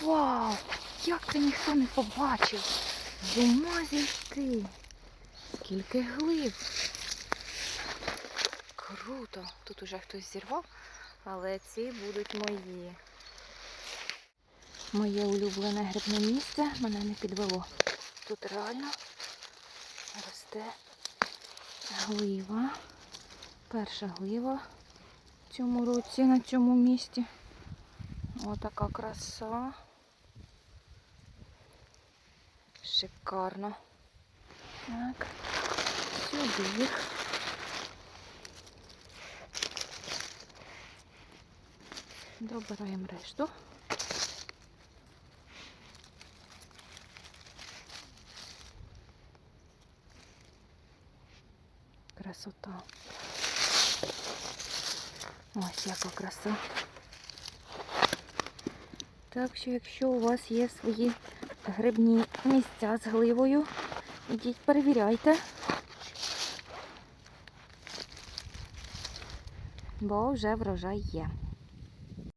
Вау! Як це ніхто не побачив? З ума. Скільки глиб. Круто. Тут уже хтось зірвав, але ці будуть мої. Моє улюблене грибне місце мене не підвело. Тут реально росте глива. Перша глива в цьому році на цьому місці. Отака краса. Шикарно. Так, сюди їх. Добираємо решту. Красота. Ось яка краса. Так що, якщо у вас є свої грибні місця з гливою, ідіть перевіряйте. Бо вже врожай є.